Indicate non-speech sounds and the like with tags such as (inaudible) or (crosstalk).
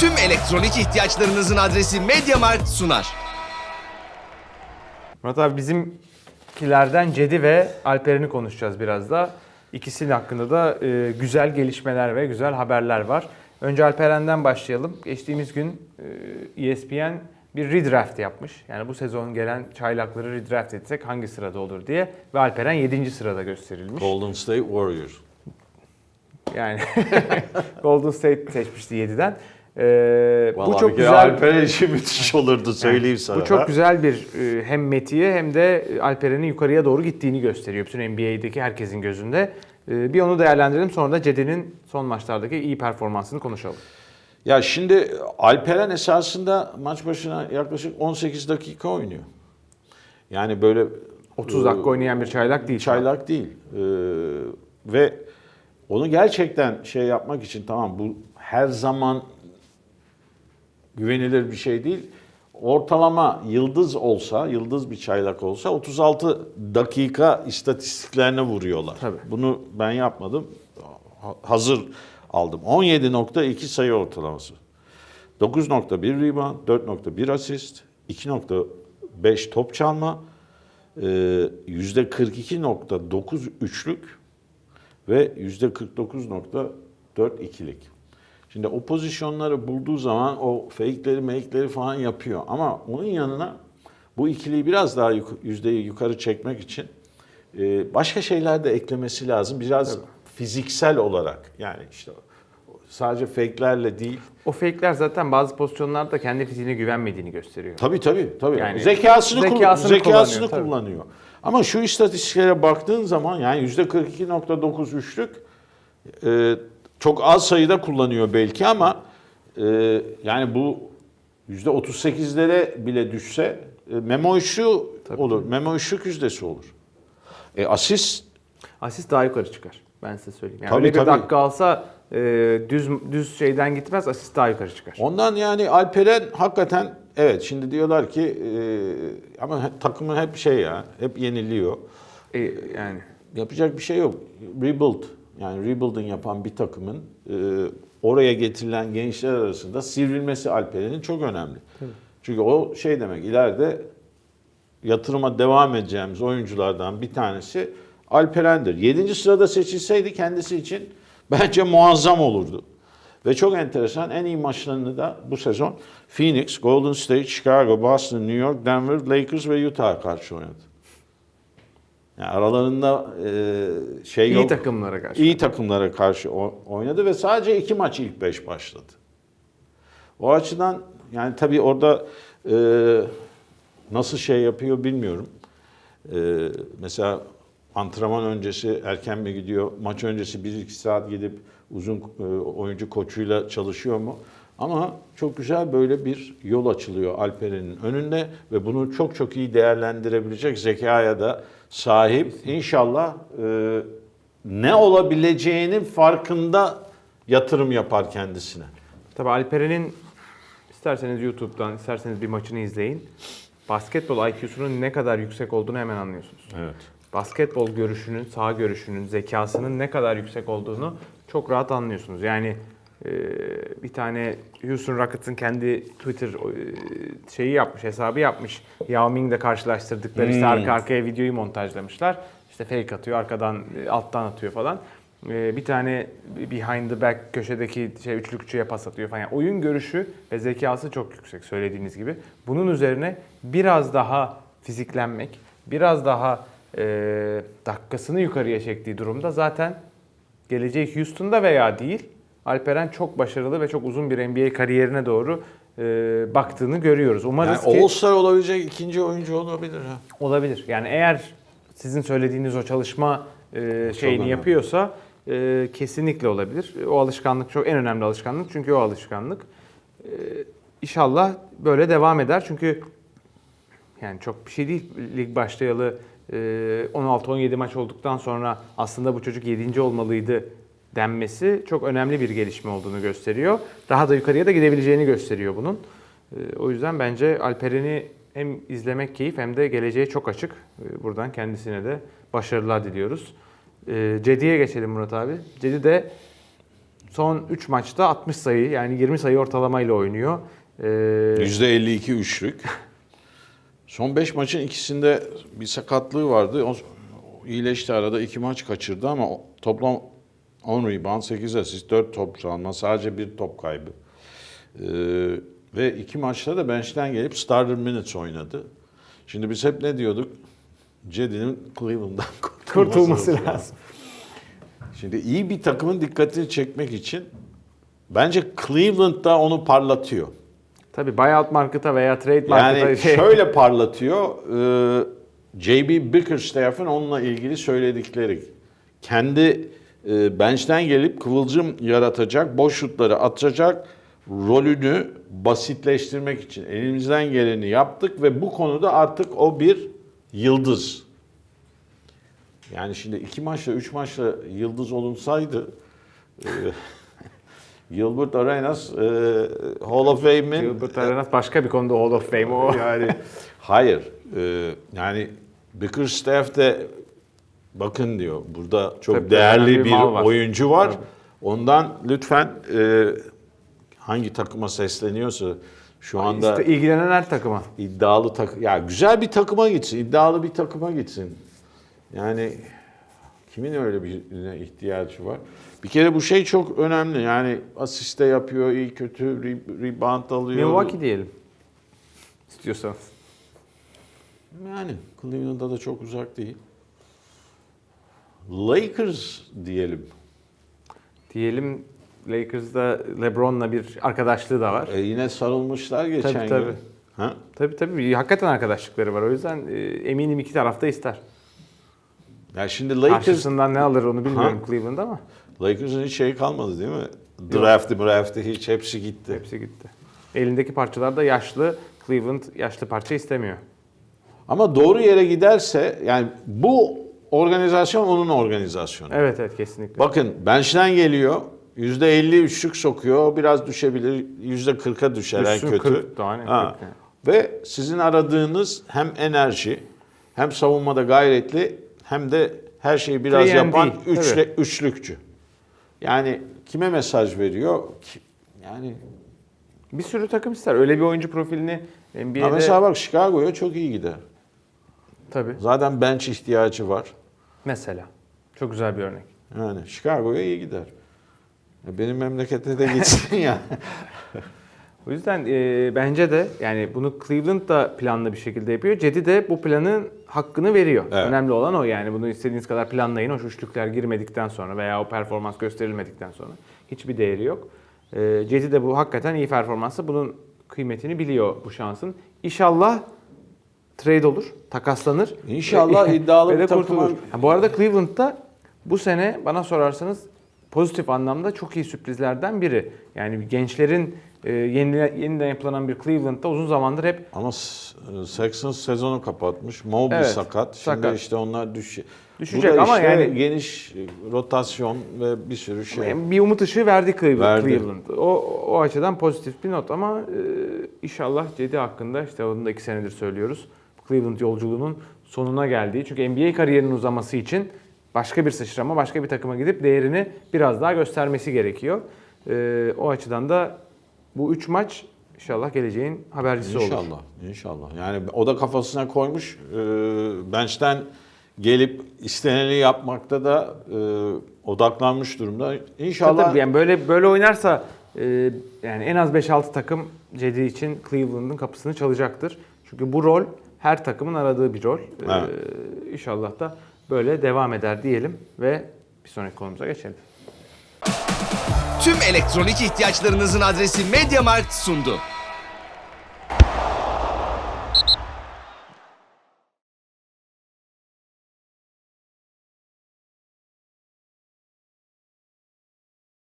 tüm elektronik ihtiyaçlarınızın adresi MediaMarkt sunar. Murat abi bizimkilerden Cedi ve Alperen'i konuşacağız biraz da. İkisinin hakkında da e, güzel gelişmeler ve güzel haberler var. Önce Alperen'den başlayalım. Geçtiğimiz gün e, ESPN bir redraft yapmış. Yani bu sezon gelen çaylakları redraft etsek hangi sırada olur diye. Ve Alperen 7. sırada gösterilmiş. Golden State Warriors. Yani (laughs) Golden State seçmişti 7'den. Ee, Vallahi bu çok güzel. Alperen işi müthiş olurdu söyleyeyim sana. Bu çok güzel bir e, hem Meti'ye hem de Alperen'in yukarıya doğru gittiğini gösteriyor. Bütün NBA'deki herkesin gözünde. E, Bir onu değerlendirelim sonra da Cedi'nin son maçlardaki iyi performansını konuşalım. Ya şimdi Alperen esasında maç başına yaklaşık 18 dakika oynuyor. Yani böyle 30 dakika oynayan bir çaylak değil. çaylak değil. Ee, ve onu gerçekten şey yapmak için tamam bu her zaman güvenilir bir şey değil. Ortalama yıldız olsa, yıldız bir çaylak olsa 36 dakika istatistiklerine vuruyorlar. Tabii. Bunu ben yapmadım. Ha- Hazır aldım. 17.2 sayı ortalaması. 9.1 rebound, 4.1 asist, 2.5 top çalma, e, %42.9 üçlük ve %49.4 ikilik. Şimdi o pozisyonları bulduğu zaman o fake'leri make'leri falan yapıyor. Ama onun yanına bu ikiliyi biraz daha yuk- yüzdeyi yukarı çekmek için e, başka şeyler de eklemesi lazım. Biraz fiziksel olarak yani işte sadece fake'lerle değil. O fake'ler zaten bazı pozisyonlarda kendi fiziğine güvenmediğini gösteriyor. Tabii tabii tabii. Yani zekasını zekasını zekasını, zekasını kullanıyor, kullanıyor. Ama şu istatistiklere baktığın zaman yani %42.9 üçlük e, çok az sayıda kullanıyor belki ama e, yani bu %38'lere bile düşse e, memo ışığı olur. Memo ışık yüzdesi olur. E, asist Asist daha yukarı çıkar. Ben size söyleyeyim. Yani Tabii, öyle bir tabii. dakika alsa e, düz düz şeyden gitmez asist daha yukarı çıkar. Ondan yani Alperen hakikaten evet şimdi diyorlar ki e, ama he- takımın hep şey ya hep yeniliyor. E, yani Yapacak bir şey yok. Rebuild yani rebuilding yapan bir takımın e, oraya getirilen gençler arasında sivrilmesi Alperen'in çok önemli. Çünkü o şey demek ileride yatırıma devam edeceğimiz oyunculardan bir tanesi Alperen'dir. 7. sırada seçilseydi kendisi için bence muazzam olurdu. Ve çok enteresan en iyi maçlarını da bu sezon Phoenix, Golden State, Chicago, Boston, New York, Denver, Lakers ve Utah'a karşı oynadı. Yani aralarında e, şey iyi yok. takımlara karşı. İyi takımlara karşı oynadı ve sadece iki maç ilk beş başladı. O açıdan yani tabii orada e, nasıl şey yapıyor bilmiyorum. E, mesela antrenman öncesi erken mi gidiyor, maç öncesi 1-2 saat gidip uzun e, oyuncu koçuyla çalışıyor mu? Ama çok güzel böyle bir yol açılıyor Alperen'in önünde ve bunu çok çok iyi değerlendirebilecek zekaya da sahip. İnşallah e, ne olabileceğinin farkında yatırım yapar kendisine. Tabii Alperen'in isterseniz YouTube'dan, isterseniz bir maçını izleyin. Basketbol IQ'sunun ne kadar yüksek olduğunu hemen anlıyorsunuz. Evet. Basketbol görüşünün, sağ görüşünün, zekasının ne kadar yüksek olduğunu çok rahat anlıyorsunuz. Yani bir tane Houston Rockets'ın kendi Twitter e, şeyi yapmış, hesabı yapmış. Yao Ming'le karşılaştırdıkları işte arka arkaya videoyu montajlamışlar. İşte fake atıyor, arkadan e, alttan atıyor falan. E, bir tane behind the back köşedeki şey üçlükçüye pas atıyor falan. Yani oyun görüşü ve zekası çok yüksek söylediğiniz gibi. Bunun üzerine biraz daha fiziklenmek, biraz daha e, dakikasını yukarıya çektiği durumda zaten gelecek Houston'da veya değil Alperen çok başarılı ve çok uzun bir NBA kariyerine doğru e, baktığını görüyoruz. Umarız Yani ki All-Star olabilecek ikinci oyuncu olabilir ha. olabilir. Yani eğer sizin söylediğiniz o çalışma e, şeyini yapıyorsa e, kesinlikle olabilir. O alışkanlık çok en önemli alışkanlık çünkü o alışkanlık. E, inşallah böyle devam eder çünkü yani çok bir şey değil lig başlayalı e, 16-17 maç olduktan sonra aslında bu çocuk 7. olmalıydı denmesi çok önemli bir gelişme olduğunu gösteriyor. Daha da yukarıya da gidebileceğini gösteriyor bunun. E, O yüzden bence Alperen'i hem izlemek keyif hem de geleceğe çok açık. E, Buradan kendisine de başarılar diliyoruz. E, Cedi'ye geçelim Murat abi. Cedi de son 3 maçta 60 sayı yani 20 sayı ortalamayla oynuyor. Ee, %52 üçlük. Son 5 maçın ikisinde bir sakatlığı vardı. O iyileşti arada iki maç kaçırdı ama toplam 10 rebound, 8 asist, 4 top çalma, sadece bir top kaybı. Ee, ve iki maçta da bench'ten gelip starter minutes oynadı. Şimdi biz hep ne diyorduk? Cedi'nin Cleveland'dan (laughs) kurtulması, kurtulması lazım. lazım. Şimdi iyi bir takımın dikkatini çekmek için bence Cleveland da onu parlatıyor. Tabii buyout market'a veya trade market'a Yani şey, (laughs) şöyle parlatıyor. e, JB Bickerstaff'ın onunla ilgili söyledikleri. Kendi e, bench'ten gelip kıvılcım yaratacak, boş şutları atacak rolünü basitleştirmek için elimizden geleni yaptık ve bu konuda artık o bir yıldız. Yani şimdi iki maçla, üç maçla yıldız olunsaydı e, (laughs) Gilbert Arenas e, Hall of Fame'in Gilbert Arenas başka bir konuda Hall of Fame o. yani hayır. Ee, yani Bickerstaff de bakın diyor burada çok Tabii, değerli bir bir, var. oyuncu var. Tabii. Ondan lütfen e, hangi takıma sesleniyorsa şu anda İşte ilgilenen her takıma. iddialı tak ya güzel bir takıma gitsin, iddialı bir takıma gitsin. Yani kimin öyle birine ihtiyacı var? Bir kere bu şey çok önemli. Yani asiste yapıyor, iyi kötü re- rebound alıyor. Milwaukee diyelim. İstiyorsanız. Yani Cleveland'a da çok uzak değil. Lakers diyelim. Diyelim Lakers'da LeBron'la bir arkadaşlığı da var. E yine sarılmışlar geçen Tabii, gün. tabii. Ha? Tabii tabii hakikaten arkadaşlıkları var. O yüzden e, eminim iki tarafta ister. Ya şimdi Lakers Karşısından ne alır onu bilmiyorum Ha? Cleveland ama Lakers'ın hiç şey kalmadı değil mi? Draft'ı, draft'ı hiç hepsi gitti. hepsi gitti. Elindeki parçalar da yaşlı. Cleveland yaşlı parça istemiyor. Ama doğru yere giderse yani bu organizasyon onun organizasyonu. Evet evet kesinlikle. Bakın bench'ten geliyor. %50 üçlük sokuyor. O biraz düşebilir. %40'a düşer en kötü. 40 daha ne, Ha. 40 yani. Ve sizin aradığınız hem enerji hem savunmada gayretli hem de her şeyi biraz 3&D, yapan üçle, tabii. üçlükçü. Yani kime mesaj veriyor? Yani Bir sürü takım ister. Öyle bir oyuncu profilini NBA'de... ha mesela bak Chicago'ya çok iyi gider. Tabii. Zaten bench ihtiyacı var. Mesela. Çok güzel bir örnek. Yani Chicago'ya iyi gider. Benim memlekete de gitsin ya. (laughs) (laughs) O yüzden e, bence de yani bunu Cleveland da planlı bir şekilde yapıyor. Cedi de bu planın hakkını veriyor. Evet. Önemli olan o yani bunu istediğiniz kadar planlayın. O üçlükler girmedikten sonra veya o performans gösterilmedikten sonra hiçbir değeri yok. E, Cedi de bu hakikaten iyi performansı. Bunun kıymetini biliyor bu şansın. İnşallah trade olur, takaslanır. İnşallah (laughs) iddialı bir. Ha, bu arada Cleveland'da bu sene bana sorarsanız pozitif anlamda çok iyi sürprizlerden biri. Yani gençlerin e, yeni, yeniden yapılanan bir Cleveland'da uzun zamandır hep Ama Sexton sezonu kapatmış. Mobley Evet, sakat. Şimdi sakat. işte onlar düş Düşecek Bu ama işte yani- geniş rotasyon ve bir sürü şey. bir umut ışığı verdi Cleveland. Verdi. Cleveland. O, o açıdan pozitif bir not ama e, inşallah Cedi hakkında işte onu da iki senedir söylüyoruz. Cleveland yolculuğunun sonuna geldiği. Çünkü NBA kariyerinin uzaması için başka bir sıçrama, başka bir takıma gidip değerini biraz daha göstermesi gerekiyor. E, o açıdan da bu üç maç inşallah geleceğin habercisi olur. İnşallah. İnşallah. Yani o da kafasına koymuş. E, bench'ten gelip isteneni yapmakta da e, odaklanmış durumda. İnşallah Tabii yani böyle böyle oynarsa e, yani en az 5-6 takım Cedi için Cleveland'ın kapısını çalacaktır. Çünkü bu rol her takımın aradığı bir rol. E, Evet. inşallah da böyle devam eder diyelim ve bir sonraki konumuza geçelim. Tüm elektronik ihtiyaçlarınızın adresi MediaMarkt sundu.